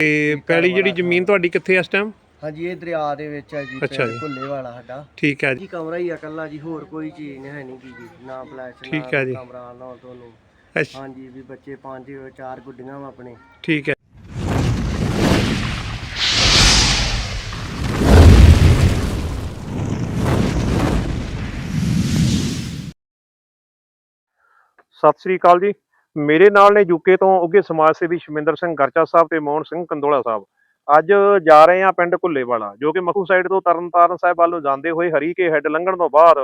ਤੇ ਪੈਲੀ ਜਿਹੜੀ ਜ਼ਮੀਨ ਤੁਹਾਡੀ ਕਿੱਥੇ ਇਸ ਟਾਈਮ ਹਾਂਜੀ ਇਹ ਦਰਿਆ ਦੇ ਵਿੱਚ ਹੈ ਜੀ ਅੱਛਾ ਜੀ। ਭੁੱਲੇ ਵਾਲਾ ਸਾਡਾ। ਠੀਕ ਹੈ ਜੀ। ਜੀ ਕਮਰਾ ਹੀ ਆ ਇਕੱਲਾ ਜੀ ਹੋਰ ਕੋਈ ਚੀਜ਼ ਨਹੀਂ ਹੈ ਨਹੀਂ ਕੀ ਜੀ। ਨਾ ਫਲੈਸ਼ ਠੀਕ ਹੈ ਜੀ। ਕਮਰਾ ਨਾ ਤੁਹਾਨੂੰ ਅੱਛਾ। ਹਾਂਜੀ ਵੀ ਬੱਚੇ ਪੰਜ ਚਾਰ ਗੁੱਡੀਆਂ ਵਾ ਆਪਣੇ। ਠੀਕ ਹੈ। ਸਤਿ ਸ੍ਰੀ ਅਕਾਲ ਜੀ। ਮੇਰੇ ਨਾਲ ਨੇ ਯੂਕੇ ਤੋਂ ਉੱਗੇ ਸਮਾਜ ਸੇਵੀ ਸ਼ਮਿੰਦਰ ਸਿੰਘ ਗਰਚਾ ਸਾਹਿਬ ਤੇ ਮੋਹਨ ਸਿੰਘ ਕੰਦੋਲਾ ਸਾਹਿਬ। ਅੱਜ ਜਾ ਰਹੇ ਹਾਂ ਪਿੰਡ ਘੁੱਲੇਵਾਲਾ ਜੋ ਕਿ ਮਖੂ ਸਾਈਡ ਤੋਂ ਤਰਨਤਾਰਨ ਸਾਹਿਬ ਵੱਲ ਨੂੰ ਜਾਂਦੇ ਹੋਏ ਹਰੀਕੇ ਹੈੱਡ ਲੰਘਣ ਤੋਂ ਬਾਅਦ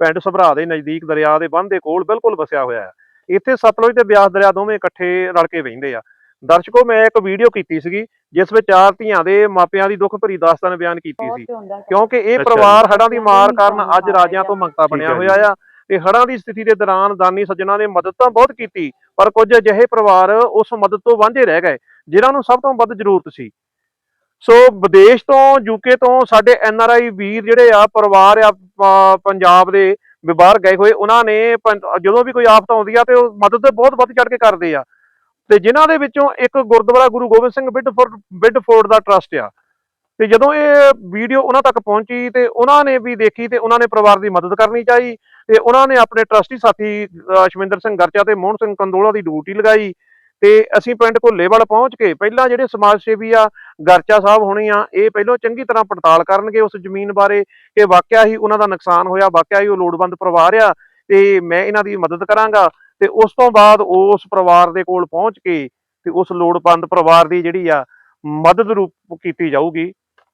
ਪਿੰਡ ਸਭਰਾ ਦੇ ਨਜ਼ਦੀਕ ਦਰਿਆ ਦੇ ਬੰਨ੍ਹ ਦੇ ਕੋਲ ਬਿਲਕੁਲ ਵਸਿਆ ਹੋਇਆ ਹੈ। ਇੱਥੇ ਸਤਲੁਜ ਤੇ ਬਿਆਸ ਦਰਿਆ ਦੋਵੇਂ ਇਕੱਠੇ ਰਲ ਕੇ ਵਹਿੰਦੇ ਆ। ਦਰਸ਼ਕੋ ਮੈਂ ਇੱਕ ਵੀਡੀਓ ਕੀਤੀ ਸੀਗੀ ਜਿਸ ਵਿੱਚ ਚਾਰ ਧੀਆਂ ਦੇ ਮਾਪਿਆਂ ਦੀ ਦੁੱਖ ਭਰੀ ਦਾਸਤਾਨ ਬਿਆਨ ਕੀਤੀ ਸੀ। ਕਿਉਂਕਿ ਇਹ ਪਰਿਵਾਰ ਜੀ। ਹੜ੍ਹਾਂ ਦੀ ਮਾਰ ਕਾਰਨ ਅੱਜ ਰਾਜਿਆਂ ਤੋਂ ਮੰਗਤਾ ਬਣਿਆ ਹੋਇਆ ਆ। ਤੇ ਹੜ੍ਹਾਂ ਦੀ ਸਥਿਤੀ ਦੇ ਦੌਰਾਨ ਦਾਨੀ ਸੱਜਣਾ ਨੇ ਮਦਦ ਤਾਂ ਬਹੁਤ ਕੀਤੀ, ਪਰ ਕੁਝ ਅਜਿਹੇ ਪਰਿਵਾਰ ਉਸ ਮਦਦ ਤੋਂ ਵਾਂਝੇ ਰਹਿ ਗਏ, ਜਿਨ੍ਹਾਂ ਨੂੰ ਸਭ ਤੋਂ ਵੱਧ ਜ਼ਰੂਰਤ ਸੀ। ਸੋ ਵਿਦੇਸ਼ ਤੋਂ ਯੂਕੇ ਤੋਂ ਸਾਡੇ ਐਨ ਆਰ ਆਈ ਵੀਰ ਜਿਹੜੇ ਆ, ਪਰਿਵਾਰ ਆ ਪੰਜਾਬ ਦੇ ਵੀ ਬਾਹਰ ਗਏ ਹੋਏ, ਉਹਨਾਂ ਨੇ ਪੰ- ਜਦੋਂ ਵੀ ਕੋਈ ਆਫਤ ਆਉਂਦੀ ਆ ਤੇ ਉਹ ਮਦਦ ਬਹੁਤ ਵੱਧ ਚੜ ਕੇ ਕਰਦੇ ਆ। ਤੇ ਜਿਨ੍ਹਾਂ ਦੇ ਵਿੱਚੋਂ ਇੱਕ ਗੁਰਦੁਆਰਾ ਗੁਰੂ ਗੋਬਿੰਦ ਸਿੰਘ ਬਿਡਫੋਰਡ ਬਿਡਫੋਰਡ ਦਾ ਟਰਸਟ ਆ। ਤੇ ਜਦੋਂ ਇਹ ਵੀਡੀਓ ਉਹਨਾਂ ਤੱਕ ਪਹੁੰਚੀ ਤੇ ਉਹਨਾਂ ਨੇ ਵੀ ਦੇਖੀ ਤੇ ਉਹਨਾਂ ਨੇ ਪਰਿਵਾਰ ਦੀ ਮਦਦ ਕਰਨੀ ਚਾਹੀ ਤੇ ਉਹਨਾਂ ਨੇ ਆਪਣੇ ਟਰਸਟੀ ਸਾਥੀ ਅਸ਼ਵਿੰਦਰ ਸਿੰਘ ਗਰਚਾ ਤੇ ਮੋਹਨ ਸਿੰਘ ਕੰਦੋਲਾ ਦੀ ਡਿਊਟੀ ਲਗਾਈ ਤੇ ਅਸੀਂ ਪਿੰਡ ਘੁੱਲੇਵਾਲ ਪਹੁੰਚ ਕੇ ਪਹਿਲਾਂ ਜਿਹੜੇ ਸਮਾਜ ਸੇਵੀ ਆ, ਗਰਚਾ ਸਾਹਿਬ ਹੋਣੀ ਆ, ਇਹ ਪਹਿਲਾਂ ਚੰਗੀ ਤਰ੍ਹਾਂ ਪੜਤਾਲ ਕਰਨਗੇ ਉਸ ਜ਼ਮੀਨ ਬਾਰੇ ਕਿ ਵਾਕਿਆ ਹੀ ਉਹਨਾਂ ਦਾ ਨੁਕਸਾਨ ਹੋਇਆ, ਵਾਕਿਆ ਹੀ ਉਹ ਲੋੜਵੰਦ ਪਰਿਵਾਰ ਆ ਤੇ ਮੈਂ ਇਹਨਾਂ ਦੀ ਮਦਦ ਕਰਾਂਗਾ ਤੇ ਉਸ ਤੋਂ ਬਾਅਦ ਉਸ ਪਰਿਵਾਰ ਦੇ ਕੋਲ ਪਹੁੰਚ ਕੇ ਤੇ ਉਸ ਲੋੜਵੰਦ ਪਰਿਵਾਰ ਦੀ ਜਿਹੜੀ ਆ, ਮਦਦ ਰੂਪ ਕੀਤੀ ਜਾਊਗੀ।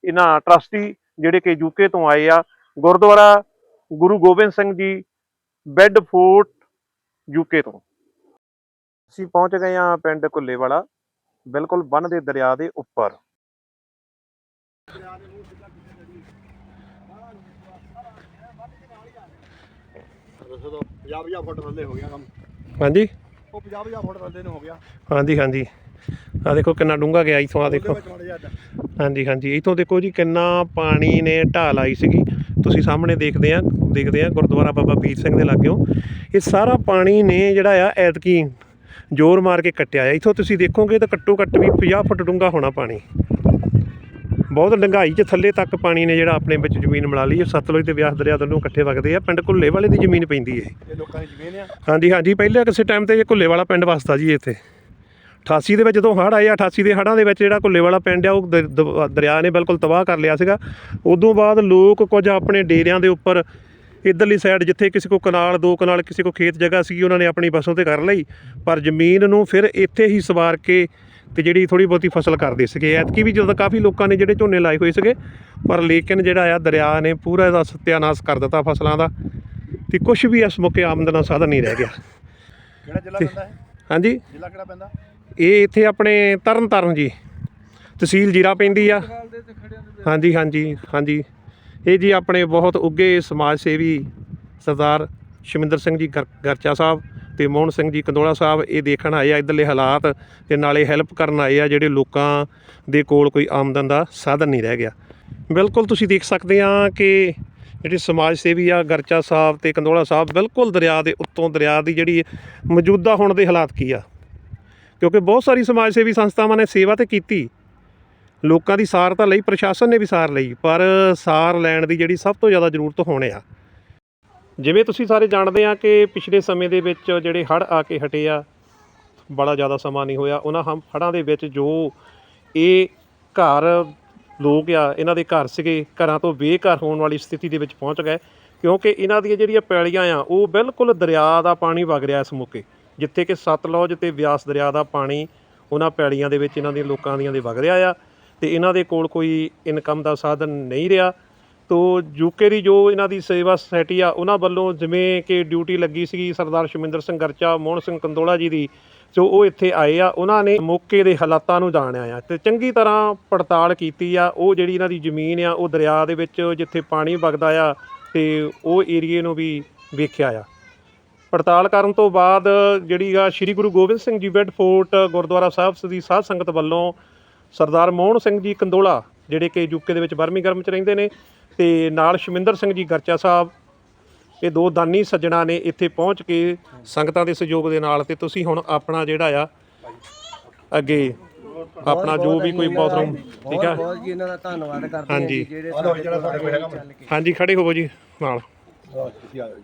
ਇਹਨਾਂ ਟਰਸਟੀ ਜਿਹੜੇ ਕਿ ਯੂਕੇ ਤੋਂ ਆਏ ਆ ਗੁਰਦੁਆਰਾ ਗੁਰੂ ਗੋਬਿੰਦ ਸਿੰਘ ਜੀ ਬੈੱਡਫੋਰਟ ਯੂਕੇ ਤੋਂ। ਅਸੀਂ ਪਹੁੰਚ ਗਏ ਆ ਪਿੰਡ ਕੁੱਲੇਵਾਲਾ ਬਿਲਕੁਲ ਬੰਨ ਦੇ ਦਰਿਆ ਦੇ ਉੱਪਰ। ਦੱਸੋ ਤਾਂ 50 50 ਫੁੱਟ ਥੱਲੇ ਹੋ ਗਿਆ ਕੰਮ। ਹਾਂਜੀ? ਉਹ 50 50 ਫੁੱਟ ਥੱਲੇ ਨੂੰ ਹੋ ਗਿਆ। ਹਾਂਜੀ ਹਾਂਜੀ। ਆ ਦੇਖੋ ਕਿੰਨਾ ਡੂੰਘਾ ਗਿਆ ਇਥੋਂ ਆ ਦੇਖੋ। ਹਾਂਜੀ ਹਾਂਜੀ। ਇਥੋਂ ਦੇਖੋ ਜੀ ਕਿੰਨਾ ਪਾਣੀ ਨੇ ਢਾਲ ਆਈ ਸੀਗੀ। ਤੁਸੀਂ ਸਾਹਮਣੇ ਦੇਖਦੇ ਆ ਦੇਖਦੇ ਆ ਗੁਰਦੁਆਰਾ ਬਾਬਾ ਵੀਰ ਸਿੰਘ ਦੇ ਲਾਗਿਓ। ਇਹ ਸਾਰਾ ਪਾਣੀ ਨੇ ਜਿਹੜਾ ਆ ਐਤਕੀ ਜ਼ੋਰ ਮਾਰ ਕੇ ਕੱਟਿਆ ਆ। ਇਥੋਂ ਤੁਸੀਂ ਦੇਖੋਗੇ ਤਾਂ ਘੱਟੋ ਘੱਟ ਵੀ 50 ਫੁੱਟ ਡੂੰਘਾ ਹੋਣਾ ਪਾਣੀ। ਬਹੁਤ ਡੰਗਾਈ 'ਚ ਥੱਲੇ ਤੱਕ ਪਾਣੀ ਨੇ ਜਿਹੜਾ ਆਪਣੇ ਵਿੱਚ ਜ਼ਮੀਨ ਮਿਲਾ ਲਈ। ਇਹ ਸਤਲੁਜ ਤੇ ਬਿਆਸ ਦਰਿਆ ਦੋਨੋਂ ਇਕੱਠੇ ਵਗਦੇ ਆ। ਪਿੰਡ ਘੁੱਲੇ ਵਾਲੇ ਦੀ ਜ਼ਮੀਨ ਪੈਂਦੀ ਹੈ ਇਹ ਲੋਕਾਂ ਦੀ ਜ਼ਮੀਨ ਆ? ਹਾਂਜੀ ਹਾਂਜੀ। ਪਹਿਲੇ ਕਿਸੇ ਟਾਈਮ ਤੇ ਇਹ ਘੁੱਲੇ ਵਾਲਾ ਪਿੰਡ ਵਸਦਾ ਜੀ ਇੱਥੇ। 88 ਦੇ ਵਿੱਚ ਜਦੋਂ ਹੜ੍ਹ ਆਏ 88 ਦੇ ਹੜ੍ਹਾਂ ਦੇ ਵਿੱਚ ਜਿਹੜਾ ਘੁੱਲੇ ਵਾਲਾ ਪਿੰਡ ਆ ਉਹ ਦ- ਦ- ਦਰਿਆ ਨੇ ਬਿਲਕੁਲ ਤਬਾਹ ਕਰ ਲਿਆ ਸੀਗਾ। ਉਦੋਂ ਬਾਅਦ ਲੋਕ ਕੁਝ ਆਪਣੇ ਡੇਰਿਆਂ ਦੇ ਉੱਪਰ ਇਧਰਲੀ ਸਾਈਡ ਜਿੱਥੇ ਕਿਸੇ ਕੋ ਕਨਾਲ ਦੋ ਕਨਾਲ ਕਿਸੇ ਕੋ ਖੇਤ ਜਗ੍ਹਾ ਸੀ ਉਹਨਾਂ ਨੇ ਆਪਣੀ ਫਸਲ ਤੇ ਕਰ ਲਈ। ਪਰ ਜ਼ਮੀਨ ਨੂੰ ਫਿਰ ਇੱਥੇ ਹੀ ਸਵਾਰ ਕੇ ਤੇ ਜਿਹੜੀ ਥੋੜੀ ਬਹੁਤੀ ਫਸਲ ਕਰਦੇ ਸੀਗੇ। ਐਤਕੀ ਵੀ ਜਦੋਂ ਕਾਫੀ ਲੋਕਾਂ ਨੇ ਜਿਹੜੇ ਝੋਨੇ ਲਾਏ ਹੋਏ ਸੀਗੇ ਪਰ ਲੇਕਿਨ ਜਿਹੜਾ ਆ ਦਰਿਆ ਨੇ ਪੂਰਾ ਇਹਦਾ ਸਤਿਆਨਾਸ਼ ਕਰ ਦਿੱਤਾ ਫਸਲਾਂ ਦਾ ਤੇ ਕੁਝ ਵੀ ਇਸ ਮੌਕੇ ਆਮਦਨ ਦਾ ਸਾਧਨ ਨਹੀਂ ਰਹਿ ਗਿਆ। ਕਿਹੜਾ ਜ਼ਿਲ੍ਹਾ ਪੈਂਦਾ ਹੈ ਹਾਂਜੀ? ਜ਼ਿਲ੍ਹਾ ਕਿਹੜਾ ਪੈਂਦਾ? ਇਹ ਇੱਥੇ ਆਪਣੇ ਤਰਨ ਤਾਰਨ ਜੀ, ਤਹਿਸੀਲ ਜੀਰਾ ਪੈਂਦੀ ਆ। ਹਾਂਜੀ ਹਾਂਜੀ ਹਾਂਜੀ। ਇਹ ਜੀ ਆਪਣੇ ਬਹੁਤ ਉੱਗੇ ਸਮਾਜ ਸੇਵੀ ਸਰਦਾਰ ਸ਼ਮਿੰਦਰ ਸਿੰਘ ਜੀ ਗਰ- ਗਰਚਾ ਸਾਹਿਬ ਤੇ ਮੋਹਨ ਸਿੰਘ ਜੀ ਕੰਦੋਲਾ ਸਾਹਿਬ, ਇਹ ਦੇਖਣ ਆਏ ਆ ਇਧਰਲੇ ਹਾਲਾਤ ਤੇ ਨਾਲੇ ਹੈਲਪ ਕਰਨ ਆਏ ਆ ਜਿਹੜੇ ਲੋਕਾਂ ਦੇ ਕੋਲ ਕੋਈ ਆਮਦਨ ਦਾ ਸਾਧਨ ਨਹੀਂ ਰਹਿ ਗਿਆ। ਬਿਲਕੁਲ ਤੁਸੀਂ ਦੇਖ ਸਕਦੇ ਆ ਕਿ ਜਿਹੜੇ ਸਮਾਜ ਸੇਵੀ ਆ, ਗਰਚਾ ਸਾਹਿਬ ਤੇ ਕੰਦੋਲਾ ਸਾਹਿਬ, ਬਿਲਕੁਲ ਦਰਿਆ ਦੇ ਉੱਤੋਂ ਦਰਿਆ ਦੀ ਜਿਹੜੀ ਮੌਜੂਦਾ ਹੁਣ ਦੇ ਹਾਲਾਤ ਕੀ ਆ। ਕਿਉਂਕਿ ਬਹੁਤ ਸਾਰੀ ਸਮਾਜ ਸੇਵੀ ਸੰਸਥਾਵਾਂ ਨੇ ਸੇਵਾ ਤੇ ਕੀਤੀ। ਲੋਕਾਂ ਦੀ ਸਾਰ ਤਾਂ ਲਈ, ਪ੍ਰਸ਼ਾਸਨ ਨੇ ਵੀ ਸਾਰ ਲਈ, ਪਰ ਸਾਰ ਲੈਣ ਦੀ ਜਿਹੜੀ ਸਭ ਤੋਂ ਜ਼ਿਆਦਾ ਜ਼ਰੂਰਤ ਹੋਣੇ ਆ। ਜਿਵੇਂ ਤੁਸੀਂ ਸਾਰੇ ਜਾਣਦੇ ਆ ਕਿ ਪਿਛਲੇ ਸਮੇਂ ਦੇ ਵਿੱਚ ਜਿਹੜੇ ਹੜ੍ਹ ਆ ਕੇ ਹਟੇ ਆ, ਬੜਾ ਜ਼ਿਆਦਾ ਸਮਾਂ ਨਹੀਂ ਹੋਇਆ। ਉਹਨਾਂ ਹਮ, ਹੜ੍ਹਾਂ ਦੇ ਵਿੱਚ ਜੋ ਇਹ ਘਰ ਲੋਕ ਆ, ਇਹਨਾਂ ਦੇ ਘਰ ਸੀਗੇ, ਘਰਾਂ ਤੋਂ ਬੇਘਰ ਹੋਣ ਵਾਲੀ ਸਥਿਤੀ ਦੇ ਵਿੱਚ ਪਹੁੰਚ ਗਏ। ਕਿਉਂਕਿ ਇਹਨਾਂ ਦੀਆਂ ਜਿਹੜੀਆਂ ਪੈਲੀਆਂ ਆ, ਉਹ ਬਿਲਕੁਲ ਦਰਿਆ ਦਾ ਪਾਣੀ ਵਗ ਰਿਹਾ ਇਸ ਮੌਕੇ। ਜਿੱਥੇ ਕਿ ਸਤਲੁਜ ਤੇ ਬਿਆਸ ਦਰਿਆ ਦਾ ਪਾਣੀ ਉਹਨਾਂ ਪੈੜੀਆਂ ਦੇ ਵਿੱਚ ਇਹਨਾਂ ਦੇ ਲੋਕਾਂ ਦੀਆਂ ਦੇ ਵਗ ਰਿਹਾ ਆ ਤੇ ਇਹਨਾਂ ਦੇ ਕੋਲ ਕੋਈ ਇਨਕਮ ਦਾ ਸਾਧਨ ਨਹੀਂ ਰਿਹਾ। ਤੋ ਯੂਕੇ ਦੀ ਜੋ ਇਹਨਾਂ ਦੀ ਸੇਵਾ ਸੁਸਾਇਟੀ ਆ, ਉਹਨਾਂ ਵੱਲੋਂ ਜਿਵੇਂ ਕਿ ਡਿਊਟੀ ਲੱਗੀ ਸੀਗੀ ਸਰਦਾਰ ਸ਼ਮਿੰਦਰ ਸਿੰਘ ਗਰਚਾ, ਮੋਹਨ ਸਿੰਘ ਕੰਦੋਲਾ ਜੀ ਦੀ, ਜੋ ਉਹ ਇੱਥੇ ਆਏ ਆ, ਉਹਨਾਂ ਨੇ ਮੌਕੇ ਦੇ ਹਾਲਾਤਾਂ ਨੂੰ ਜਾਣਿਆ ਆ ਤੇ ਚੰਗੀ ਤਰ੍ਹਾਂ ਪੜਤਾਲ ਕੀਤੀ ਆ। ਉਹ ਜਿਹੜੀ ਇਹਨਾਂ ਦੀ ਜ਼ਮੀਨ ਆ, ਉਹ ਦਰਿਆ ਦੇ ਵਿੱਚ ਜਿੱਥੇ ਪਾਣੀ ਵਗਦਾ ਆ ਤੇ ਉਹ ਏਰੀਏ ਨੂੰ ਵੀ ਵੇਖਿਆ ਆ। ਪੜਤਾਲ ਕਰਨ ਤੋਂ ਬਾਅਦ ਜਿਹੜੀ ਆ ਸ੍ਰੀ ਗੁਰੂ ਗੋਬਿੰਦ ਸਿੰਘ ਜੀ ਬੈੱਡਫੋਰਟ ਗੁਰਦੁਆਰਾ ਸਾਹਿਬ ਦੀ ਸਾਧ ਸੰਗਤ ਵੱਲੋਂ ਸਰਦਾਰ ਮੋਹਨ ਸਿੰਘ ਜੀ ਕੰਦੋਲਾ ਜਿਹੜੇ ਕਿ ਯੂਕੇ ਦੇ ਵਿੱਚ ਬਰਮਿੰਗਰਮ ਚ ਰਹਿੰਦੇ ਨੇ ਤੇ ਨਾਲ ਸ਼ਮਿੰਦਰ ਸਿੰਘ ਜੀ ਗਰਚਾ ਸਾਹਿਬ ਇਹ ਦੋ ਦਾਨੀ ਸੱਜਣਾ ਨੇ ਇੱਥੇ ਪਹੁੰਚ ਕੇ ਸੰਗਤਾਂ ਦੇ ਸਹਿਯੋਗ ਦੇ ਨਾਲ ਤੇ ਤੁਸੀਂ ਹੁਣ ਆਪਣਾ ਜਿਹੜਾ ਆ ਅੱਗੇ ਆਪਣਾ ਜੋ ਵੀ ਕੋਈ ਬਾਥਰੂਮ ਠੀਕ ਆ? ਬਹੁਤ ਜੀ ਇਹਨਾਂ ਦਾ ਧੰਨਵਾਦ ਕਰਦੇ ਹਾਂ। ਜੀ ਜਿਹੜੇ ਸਾਡੇ ਜਿਹੜਾ ਸਾਡੇ ਕੋਲ ਹੈਗਾ ਹਾਂਜੀ ਖੜੇ ਹੋਵੋ ਜੀ ਨਾਲ। ਤੁਸੀਂ ਆ ਜਾਓ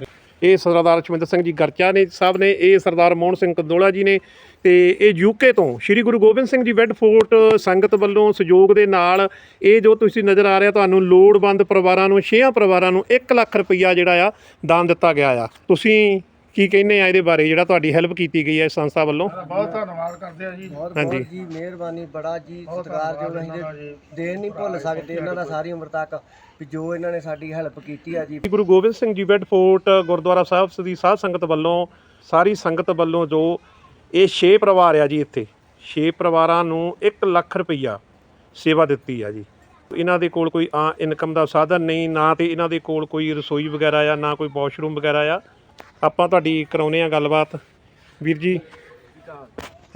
ਜੀ। ਇਹ ਸਰਦਾਰ ਸ਼ਮਿੰਦਰ ਸਿੰਘ ਜੀ ਗਰਚਾ ਨੇ ਸਾਹਿਬ ਨੇ, ਇਹ ਸਰਦਾਰ ਮੋਹਨ ਸਿੰਘ ਕੰਦੋਲਾ ਜੀ ਨੇ ਤੇ ਇਹ ਯੂਕੇ ਤੋਂ ਸ੍ਰੀ ਗੁਰੂ ਗੋਬਿੰਦ ਸਿੰਘ ਜੀ ਵੈਡ ਫੋਰਟ ਸੰਗਤ ਵੱਲੋਂ ਸਹਿਯੋਗ ਦੇ ਨਾਲ ਇਹ ਜੋ ਤੁਸੀਂ ਨਜ਼ਰ ਆ ਰਿਹਾ ਤੁਹਾਨੂੰ ਲੋੜਵੰਦ ਪਰਿਵਾਰਾਂ ਨੂੰ, ਛੇਆਂ ਪਰਿਵਾਰਾਂ ਨੂੰ 1 ਲੱਖ ਰੁਪਈਆ ਜਿਹੜਾ ਆ ਦਾਨ ਦਿੱਤਾ ਗਿਆ ਆ ਤੁਸੀਂ ਕੀ ਕਹਿੰਦੇ ਆ ਇਹਦੇ ਬਾਰੇ ਜਿਹੜਾ ਤੁਹਾਡੀ ਹੈਲਪ ਕੀਤੀ ਗਈ ਹੈ ਇਸ ਸੰਸਥਾ ਵੱਲੋਂ? ਬਹੁਤ ਧੰਨਵਾਦ ਕਰਦੇ ਆ ਜੀ। ਬਹੁਤ ਹਾਂਜੀ। ਬਹੁਤ ਜੀ ਮਿਹਰਬਾਨੀ ਬੜਾ ਜੀ ਸਤਿਕਾਰਯੋਗ ਅਸੀਂ ਤੇ ਦੇਣ ਨਹੀਂ ਭੁੱਲ ਸਕਦੇ ਇਹਨਾਂ ਦਾ ਸਾਰੀ ਉਮਰ ਤੱਕ ਵੀ ਜੋ ਇਹਨਾਂ ਨੇ ਸਾਡੀ ਹੈਲਪ ਕੀਤੀ ਆ ਜੀ। ਸ੍ਰੀ ਗੁਰੂ ਗੋਬਿੰਦ ਸਿੰਘ ਜੀ ਵੈਡ ਫੋਰਟ ਗੁਰਦੁਆਰਾ ਸਾਹਿਬ ਦੀ ਸਾਧ ਸੰਗਤ ਵੱਲੋਂ ਸਾਰੀ ਸੰਗਤ ਵੱਲੋਂ ਜੋ ਇਹ 6 ਪਰਿਵਾਰ ਆ ਜੀ ਇੱਥੇ 6 ਪਰਿਵਾਰਾਂ ਨੂੰ 1 ਲੱਖ ਰੁਪਈਆ ਸੇਵਾ ਦਿੱਤੀ ਆ ਜੀ। ਇਹਨਾਂ ਦੇ ਕੋਲ ਕੋਈ ਆ ਇਨਕਮ ਦਾ ਸਾਧਨ ਨਹੀਂ ਨਾ ਤੇ ਇਹਨਾਂ ਦੇ ਕੋਲ ਕੋਈ ਰਸੋਈ ਵਗੈਰਾ ਆ ਨਾ ਕੋਈ ਵਾਸ਼ਰੂਮ ਵਗੈਰਾ ਆ। ਆਪਾਂ ਤੁਹਾਡੀ ਕਰਾਉਨੇ ਆ ਗੱਲਬਾਤ। ਵੀਰ ਜੀ।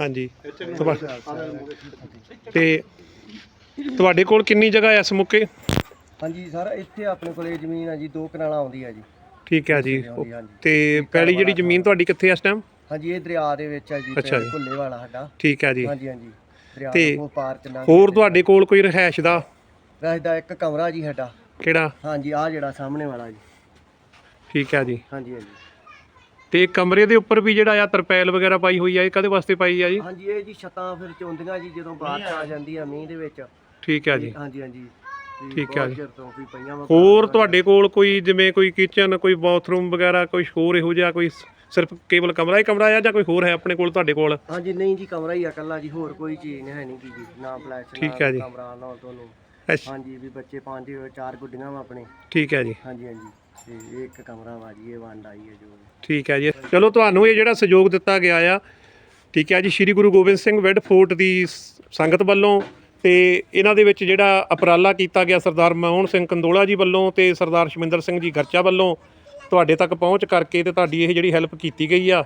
ਹਾਂਜੀ। ਤੇ ਤੁਹਾਡੇ ਕੋਲ ਕਿੰਨੀ ਜਗ੍ਹਾ ਐ ਇਸ ਮੌਕੇ? ਹਾਂਜੀ ਸਰ ਇੱਥੇ ਆਪਣੇ ਕੋਲੇ ਜ਼ਮੀਨ ਆ ਜੀ ਦੋ ਕਨਾਲਾਂ ਆਉਂਦੀ ਆ ਜੀ। ਠੀਕ ਹੈ ਜੀ। ਤੇ ਪਹਿਲੀ ਜਿਹੜੀ ਜ਼ਮੀਨ ਤੁਹਾਡੀ ਕਿੱਥੇ ਐ ਇਸ ਟਾਈਮ ਹਾਂਜੀ ਇਹ ਦਰਿਆ ਦੇ ਵਿੱਚ ਆ ਜੀ ਅੱਛਾ ਪਿੰਡ ਵਾਲਾ ਸਾਡਾ। ਠੀਕ ਹੈ ਜੀ। ਹਾਂਜੀ ਹਾਂਜੀ। ਦਰਿਆ ਤੇ ਤੋਂ ਪਾਰ ਚ ਹੋਰ ਤੁਹਾਡੇ ਕੋਲ ਕੋਈ ਰਹਿائش ਦਾ? ਵੈਸੇ ਦਾ ਇੱਕ ਕਮਰਾ ਜੀ ਸਾਡਾ। ਕਿਹੜਾ? ਹਾਂਜੀ ਆ ਜਿਹੜਾ ਸਾਹਮਣੇ ਵਾਲਾ ਜੀ। ਠੀਕ ਹੈ ਜੀ। ਹਾਂਜੀ ਹਾਂਜੀ। ਤੇ ਕਮਰੇ ਦੇ ਉੱਪਰ ਵੀ ਜਿਹੜਾ ਆ ਤਰਪੈਲ ਵਗੈਰਾ ਪਾਈ ਹੋਈ ਆ ਇਹ ਕਦੇ ਵਾਸਤੇ ਪਾਈ ਆ ਜੀ? ਹਾਂਜੀ ਇਹ ਜੀ ਛੱਤਾਂ ਫਿਰ ਚੋਂਦੀਆਂ ਜੀ ਜਦੋਂ ਬਾਰਿਸ਼ ਆ ਜਾਂਦੀ ਆ ਮੀਂਹ ਦੇ ਵਿੱਚ। ਠੀਕ ਹੈ ਜੀ। ਹਾਂਜੀ ਹਾਂਜੀ। ਤੇ ਠੀਕ ਬਹੁਤ ਜੀ। ਚਿਰ ਤੋਂ ਵੀ ਪਈਆਂ ਵਾ ਹੋਰ ਤੁਹਾਡੇ ਕੋਲ ਕੋਈ ਜਿਵੇਂ ਕੋਈ ਕਿਚਨ ਕੋਈ ਬਾਥਰੂਮ ਵਗੈਰਾ ਕੋਈ ਹੋਰ ਇਹੋ ਜਿਹਾ ਕੋਈ ਸ- ਸਿਰਫ ਕੇਵਲ ਕਮਰਾ ਹੀ ਕਮਰਾ ਆ ਜਾਂ ਕੋਈ ਹੋਰ ਹੈ ਆਪਣੇ ਕੋਲ ਤੁਹਾਡੇ ਕੋਲ? ਹਾਂਜੀ ਨਹੀਂ ਜੀ ਕਮਰਾ ਹੀ ਆ ਇਕੱਲਾ ਜੀ ਹੋਰ ਕੋਈ ਚੀਜ਼ ਨਹੀਂ ਹੈ ਨਹੀਂ ਜੀ ਨਾ ਫਲੈਸ਼ ਠੀਕ ਜੀ। ਕਮਰਾ ਨਾ ਤੁਹਾਨੂੰ ਅੱਛਾ। ਹਾਂਜੀ ਵੀ ਬੱਚੇ ਪੰਜ ਚਾਰ ਗੁੱਡੀਆਂ ਵਾ ਆਪਣੇ। ਠੀਕ ਹੈ ਜੀ। ਹਾਂਜੀ ਹਾਂਜੀ। ਤੇ ਇੱਕ ਕਮਰਾ ਵਾ ਜੀ ਇਹ ਵੰਡ ਆਈ ਹੈ ਜੋ। ਠੀਕ ਹੈ ਜੀ। ਚਲੋ ਤੁਹਾਨੂੰ ਇਹ ਜਿਹੜਾ ਸਹਿਯੋਗ ਦਿੱਤਾ ਗਿਆ ਆ ਠੀਕ ਹੈ ਜੀ ਸ੍ਰੀ ਗੁਰੂ ਗੋਬਿੰਦ ਸਿੰਘ ਵੈਡ ਫੋਰਟ ਦੀ ਸ- ਸੰਗਤ ਵੱਲੋਂ ਤੇ ਇਹਨਾਂ ਦੇ ਵਿੱਚ ਜਿਹੜਾ ਉਪਰਾਲਾ ਕੀਤਾ ਗਿਆ ਸਰਦਾਰ ਮੋਹਨ ਸਿੰਘ ਕੰਦੋਲਾ ਜੀ ਵੱਲੋਂ ਤੇ ਸਰਦਾਰ ਸ਼ਮਿੰਦਰ ਸਿੰਘ ਜੀ ਗਰਚਾ ਵੱਲੋਂ ਤੁਹਾਡੇ ਤੱਕ ਪਹੁੰਚ ਕਰਕੇ ਤੇ ਤੁਹਾਡੀ ਇਹ ਜਿਹੜੀ ਹੈਲਪ ਕੀਤੀ ਗਈ ਆ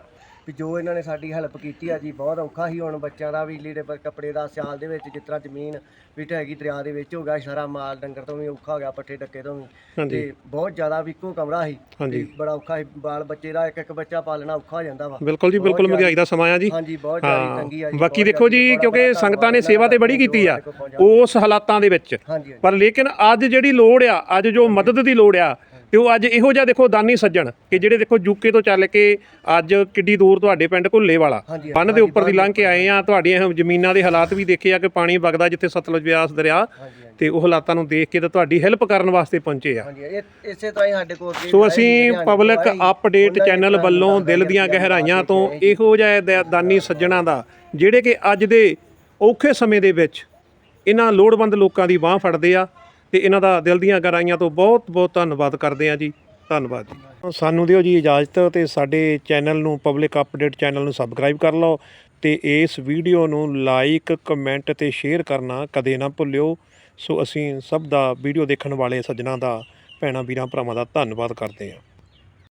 ਵੀ ਜੋ ਇਹਨਾਂ ਨੇ ਸਾਡੀ ਹੈਲਪ ਕੀਤੀ ਆ ਜੀ ਬਹੁਤ ਔਖਾ ਸੀ ਹੁਣ ਬੱਚਿਆਂ ਦਾ ਵੀ ਲੀੜੇ ਪਰ ਕੱਪੜੇ ਦਾ ਸਿਆਲ ਦੇ ਵਿੱਚ ਜਿਸ ਤਰ੍ਹਾਂ ਜ਼ਮੀਨ ਵੀ ਢਹਿ ਦਰਿਆ ਦੇ ਵਿੱਚ ਹੋ ਗਿਆ ਸਾਰਾ ਮਾਲ ਡੰਗਰ ਤੋਂ ਵੀ ਔਖਾ ਹੋ ਗਿਆ ਪੱਠੇ ਡੱਕੇ ਤੋਂ ਵੀ। ਤੇ ਬਹੁਤ ਜ਼ਿਆਦਾ ਵੀ ਇੱਕੋ ਕਮਰਾ ਸੀ। ਤੇ ਬੜਾ ਔਖਾ ਸੀ ਬਾਲ ਬੱਚੇ ਦਾ ਇੱਕ ਇੱਕ ਬੱਚਾ ਪਾਲਣਾ ਔਖਾ ਹੋ ਜਾਂਦਾ ਵਾ। ਬਿਲਕੁਲ ਜੀ ਬਿਲਕੁਲ ਮਹਿੰਗਾਈ ਦਾ ਸਮਾਂ ਆ ਜੀ। ਹਾਂਜੀ ਬਹੁਤ ਜ਼ਿਆਦਾ ਤੰਗੀ ਆ ਜੀ ਬਾਕੀ ਦੇਖੋ ਜੀ ਕਿਉਂਕਿ ਸੰਗਤਾਂ ਨੇ ਸੇਵਾ ਤੇ ਬੜੀ ਕੀਤੀ ਆ ਉਸ ਹਾਲਾਤਾਂ ਦੇ ਵਿੱਚ। ਪਰ ਲੇਕਿਨ ਅੱਜ ਜਿਹੜੀ ਲੋੜ ਆ ਅੱਜ ਜੋ ਮਦਦ ਦੀ ਲੋੜ ਆ ਤੇ ਉਹ ਅੱਜ ਇਹੋ ਜਿਹਾ ਦੇਖੋ ਦਾਨੀ ਸੱਜਣ ਕਿ ਜਿਹੜੇ ਦੇਖੋ ਯੂਕੇ ਤੋਂ ਚੱਲ ਕੇ ਅੱਜ ਕਿੱਡੀ ਦੂਰ ਤੁਹਾਡੇ ਪਿੰਡ ਘੁੱਲੇ ਵਾਲਾ। ਬੰਨ ਦੇ ਉੱਪਰ ਦੀ ਲੰਘ ਕੇ ਆਏ ਆ ਤੁਹਾਡੀਆਂ ਜ਼ਮੀਨਾਂ ਦੇ ਹਾਲਾਤ ਵੀ ਦੇਖੇ ਆ ਕਿ ਪਾਣੀ ਵਗਦਾ ਜਿੱਥੇ ਸਤਲੁਜ ਬਿਆਸ ਦਰਿਆ ਤੇ ਉਹ ਹਾਲਾਤਾਂ ਨੂੰ ਦੇਖ ਕੇ ਤੇ ਤੁਹਾਡੀ ਹੈਲਪ ਕਰਨ ਵਾਸਤੇ ਪਹੁੰਚੇ ਆ। ਇਸੇ ਤਰ੍ਹਾਂ ਹੀ ਸਾਡੇ ਕੋਲ ਅੱਗੇ ਸੋ ਅਸੀਂ ਪਬਲਿਕ ਅਪਡੇਟ ਚੈਨਲ ਵੱਲੋਂ ਦਿਲ ਦੀਆਂ ਗਹਿਰਾਈਆਂ ਤੋਂ। ਇਹੋ ਜਿਹੇ ਦਾਨੀ ਸੱਜਣਾ ਦਾ ਜਿਹੜੇ ਕਿ ਅੱਜ ਦੇ ਔਖੇ ਸਮੇਂ ਦੇ ਵਿੱਚ ਇਹਨਾਂ ਲੋੜਵੰਦ ਲੋਕਾਂ ਦੀ ਬਾਹ ਫੜਦੇ ਆ। ਤੇ ਇਹਨਾਂ ਦਾ ਦਿਲ ਦੀਆਂ ਗਹਿਰਾਈਆਂ ਤੋਂ ਬਹੁਤ ਬਹੁਤ ਧੰਨਵਾਦ ਕਰਦੇ ਆ ਜੀ। ਧੰਨਵਾਦ ਜੀ। ਸਾਨੂੰ ਦਿਓ ਜੀ ਇਜਾਜ਼ਤ ਤੇ ਸਾਡੇ ਚੈਨਲ ਨੂੰ, ਪਬਲਿਕ ਅਪਡੇਟ ਚੈਨਲ ਨੂੰ ਸਬਸਕ੍ਰਾਈਬ ਕਰ ਲਓ ਤੇ ਇਸ ਵੀਡੀਓ ਨੂੰ ਲਾਈਕ, ਕਮੈਂਟ ਤੇ ਸ਼ੇਅਰ ਕਰਨਾ ਕਦੇ ਨਾ ਭੁੱਲਿਓ। ਸੋ ਅਸੀਂ ਸਭ ਦਾ ਵੀਡੀਓ ਦੇਖਣ ਵਾਲੇ ਸੱਜਣਾ ਦਾ, ਭੈਣਾਂ ਵੀਰਾਂ, ਭਰਾਵਾਂ ਦਾ ਧੰਨਵਾਦ ਕਰਦੇ ਹਾਂ।